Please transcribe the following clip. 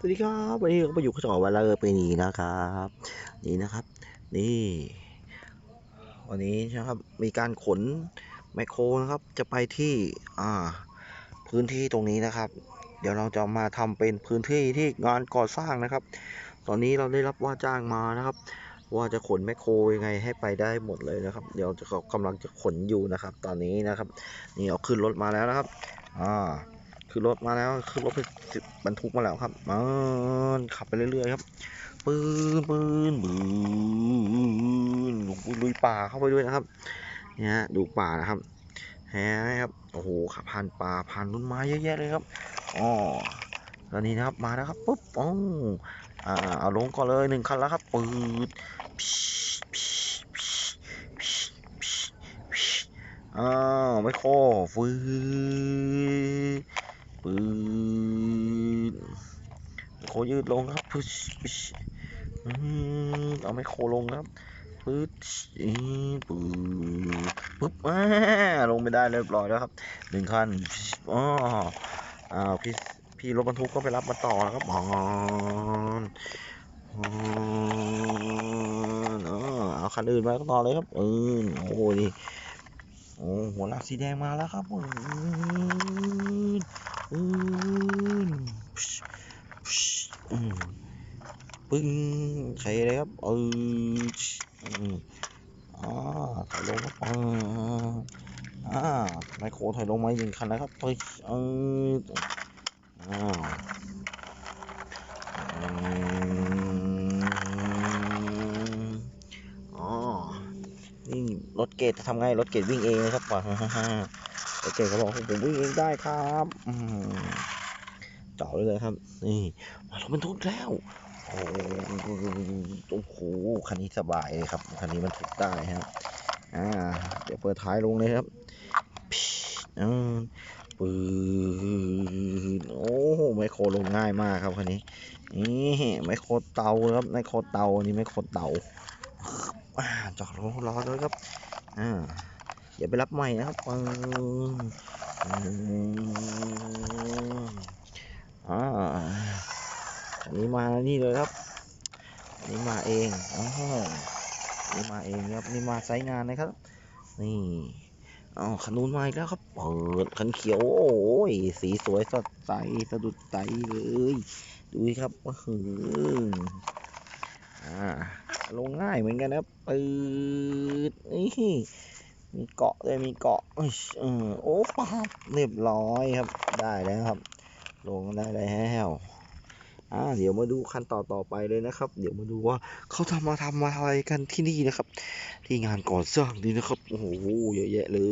สวัสดีครับวันนี้เราไปอยู่ขจรวันละปีนี้นะครับ นี่นะครับ นี่ วันนี้นะครับ มีการขนไมโครนะครับ จะไปที่อ่าพื้นที่ตรงนี้นะครับ เดี๋ยวเราจะมาทำเป็นพื้นที่ที่งานก่อสร้างนะครับ ตอนนี้เราได้รับว่าจ้างมานะครับ ว่าจะขนแมคโครยังไงให้ไปได้หมดเลยนะครับ เดี๋ยวจะกำลังจะขนอยู่นะครับ ตอนนี้นะครับ นี่เอาขึ้นรถมาแล้วนะครับ อ่า คือรถมาแล้วคือรถบรรทุกมาแล้วครับมันขับไปเรื่อยๆครับปืนปืนปืนลุลุยป่าเข้าไปด้วยนะครับเนี่ยฮะดูป่านะครับแฮครับโอ้โหขับผ่านป่าผ่านต้นไม้เยอะแยะเลยครับอ๋อตอนนี้นะครับมาแล้วครับปุ๊บอ๋ออ่าเอาลงก่อนเลยหนึ่งคันแล้วครับปืดอ้าวไม่โคฟื้น ปืนโคยืดลงครับปึ๊ชปึ๊ชอืมเอาไมโครลงครับปึ๊ดอีปืดปึ๊บอ่าลงไม่ได้เรียบร้อยแล้วครับหนึ่งคันอ๋ออ้าวพี่พี่รถบรรทุกก็ไปรับมาต่อแล้วครับอ๋อเอาคันอื่นมาต่อเลยครับเออโอ้โหนี่โอ้หัวหลักสีแดงมาแล้วครับ อืมอืมอืมปึ้งใช่เลยครับเอออืมอ่าถอยลงครับอ่าอ่าไมโครถอยลงมาหนึ่งคันแล้วครับเฮ้ยเอออ้าอืมอ๋อนี่รถเกตจะทำไงรถเกตวิ่งเองเลยครับว่า เกตเขาบอกผมวิ่งเองได้ครับอืมเจาะไว้เลยครับ นี่มารถบรรทุกแล้วโอ้โหคันนี้สบายเลยครับ คันนี้มันทุกได้ครับ อ่า เดี๋ยวเปิดท้ายลงเลยครับปืนโอ้โหไมโครลงง่ายมากครับคันนี้ นี่ไมโครเตาครับไมโครเตาอันนี้ไมโครเตาอ่าจอดรถรอเลยครับ อ่า อย่าไปรับใหม่นะครับอ่าอันนี้มานี่เลยครับอันนี้มาเองอ๋อันนี่มาเองครับนี่มาไซต์งานนะครับ นี่อ๋อขนุนมาอีกแล้วครับ เปิดคันเขียว โอ้ย สีสวยสดใสสะดุดใจเลย ดูครับว่าหืออ่า ลงง่ายเหมือนกันนะครับปืดนี่ มีเกาะด้วยมีเกาะเอยเอโอ้ป้าเรียบร้อยครับ ได้แล้วครับ ลงได้แล้วอ่าเดี๋ยวมาดูขั้นต่อต่อไปเลยนะครับ เดี๋ยวมาดูว่าเขาทำมาทำมาอะไรกันที่นี่นะครับ ที่งานก่อสร้างนี่นะครับ โอ้โหเยอะแยะเลย